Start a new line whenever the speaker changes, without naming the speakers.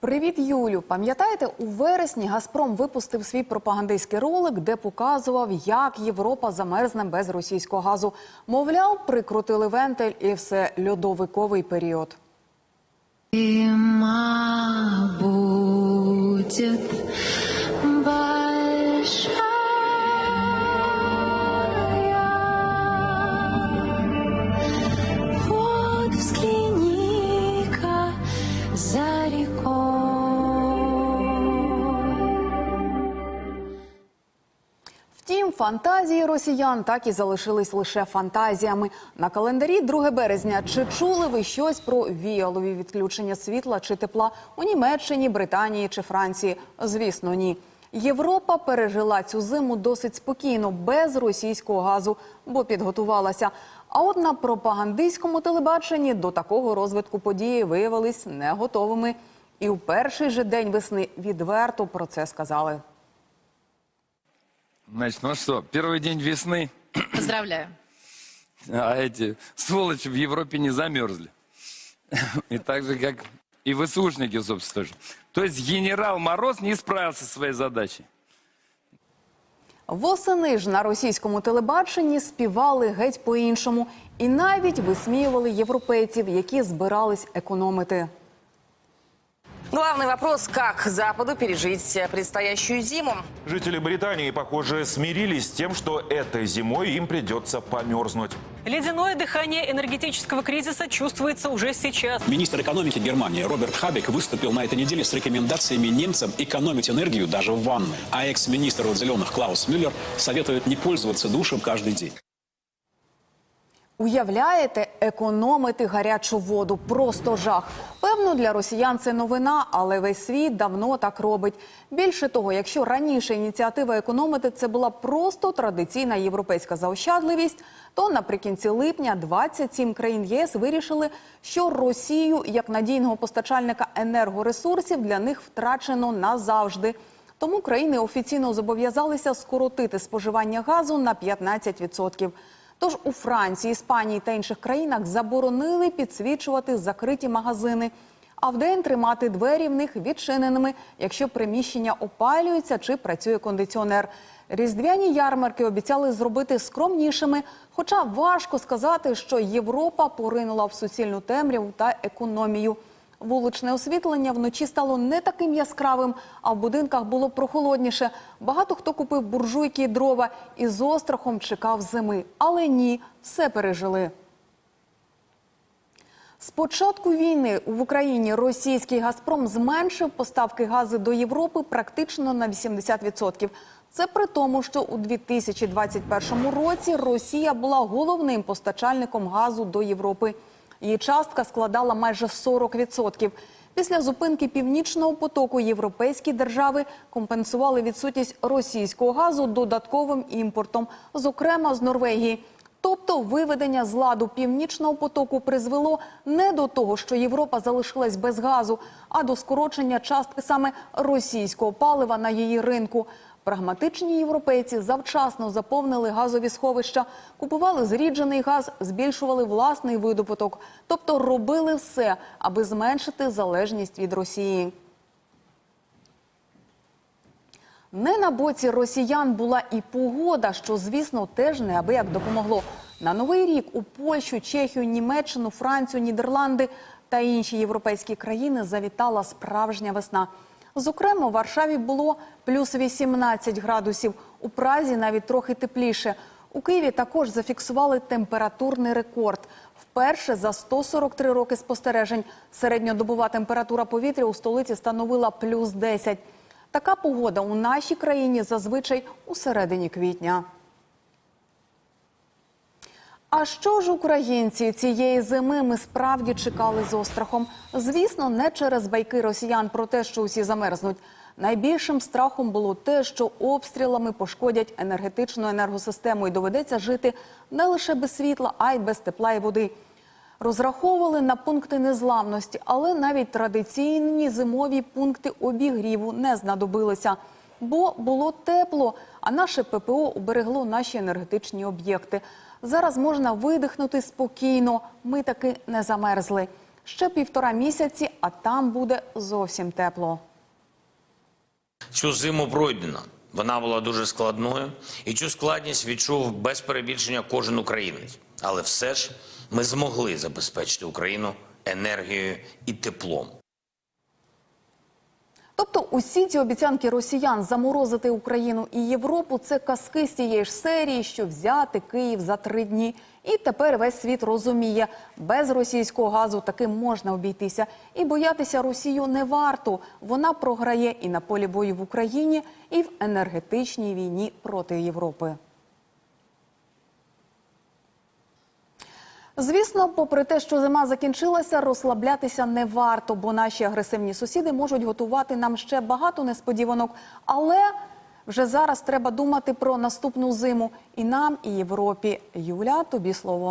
Привіт, Юлю. Пам'ятаєте, у вересні Газпром випустив свій пропагандистський ролик, де показував, як Європа замерзне без російського газу. Мовляв, прикрутили вентиль і все льодовиковий період.
І, будет
Втім, фантазії росіян так і залишились лише фантазіями. На календарі 2 березня. Чи чули ви щось про віялові відключення світла чи тепла у Німеччині, Британії чи Франції? Звісно, ні. Європа пережила цю зиму досить спокійно, без російського газу, бо підготувалася. А от на пропагандистському телебаченні до такого розвитку події виявились не готовими. І у перший же день весни відверто про це сказали.
Значит, ну что, первый день весны,
Поздравляю.
а эти сволочи в Европе не замерзли. И так же, как и ВСУшники, собственно, тоже. То есть генерал Мороз не справился со своей задачей.
Восени ж на російському телебаченні співали геть по-іншому і навіть висміювали європейців, які збирались економити.
Главный вопрос, как Западу пережить предстоящую зиму.
Жители Британии, похоже, смирились с тем, что этой зимой им придется померзнуть.
Ледяное дыхание энергетического кризиса чувствуется уже сейчас.
Министр экономики Германии Роберт Хабек выступил на этой неделе с рекомендациями немцам экономить энергию даже в ванной. А экс-министр от «Зеленых» Клаус Мюллер советует не пользоваться душем каждый день.
Уявляєте, економити гарячу воду просто жах. Певно, для росіян це новина, але весь світ давно так робить. Більше того, якщо раніше ініціатива економити це була просто традиційна європейська заощадливість, то наприкінці липня 27 країн ЄС вирішили, що Росію як надійного постачальника енергоресурсів для них втрачено назавжди. Тому країни офіційно зобов'язалися скоротити споживання газу на 15%. Тож у Франції, Іспанії та інших країнах заборонили підсвічувати закриті магазини, а вдень тримати двері в них відчиненими, якщо приміщення опалюється чи працює кондиціонер. Різдвяні ярмарки обіцяли зробити скромнішими, хоча важко сказати, що Європа поринула в суцільну темряву та економію. Вуличне освітлення вночі стало не таким яскравим, а в будинках було прохолодніше. Багато хто купив буржуйки і дрова і з острахом чекав зими. Але ні, все пережили. З початку війни в Україні російський Газпром зменшив поставки газу до Європи практично на 80%. Це при тому, що у 2021 році Росія була головним постачальником газу до Європи. Її частка складала майже 40%. Після зупинки північного потоку європейські держави компенсували відсутність російського газу додатковим імпортом, зокрема з Норвегії. Тобто виведення з ладу північного потоку призвело не до того, що Європа залишилась без газу, а до скорочення частки саме російського палива на її ринку. Прагматичні європейці завчасно заповнили газові сховища, купували зріджений газ, збільшували власний видобуток, тобто робили все, аби зменшити залежність від Росії. Не на боці росіян була і погода, що, звісно, теж неабияк допомогло. На новий рік у Польщу, Чехію, Німеччину, Францію, Нідерланди та інші європейські країни завітала справжня весна. Зокрема, у Варшаві було плюс 18 градусів, у Празі навіть трохи тепліше. У Києві також зафіксували температурний рекорд. Вперше за 143 роки спостережень середньодобова температура повітря у столиці становила плюс 10. Така погода у нашій країні зазвичай у середині квітня. А що ж українці цієї зими ми справді чекали з острахом? Звісно, не через байки росіян про те, що усі замерзнуть. Найбільшим страхом було те, що обстрілами пошкодять енергетичну енергосистему і доведеться жити не лише без світла, а й без тепла і води. Розраховували на пункти незламності, але навіть традиційні зимові пункти обігріву не знадобилися, бо було тепло, а наше ППО уберегло наші енергетичні об'єкти. Зараз можна видихнути спокійно. Ми таки не замерзли. Ще півтора місяці, а там буде зовсім тепло.
Цю зиму пройдено. Вона була дуже складною, і цю складність відчув без перебільшення кожен українець. Але все ж ми змогли забезпечити Україну енергією і теплом.
Тобто усі ці обіцянки росіян заморозити Україну і Європу це казки з тієї ж серії, що взяти Київ за три дні. І тепер весь світ розуміє, без російського газу таки можна обійтися. І боятися Росію не варто. Вона програє і на полі бою в Україні, і в енергетичній війні проти Європи. Звісно, попри те, що зима закінчилася, розслаблятися не варто, бо наші агресивні сусіди можуть готувати нам ще багато несподіванок. Але вже зараз треба думати про наступну зиму і нам, і Європі. Юля, тобі слово.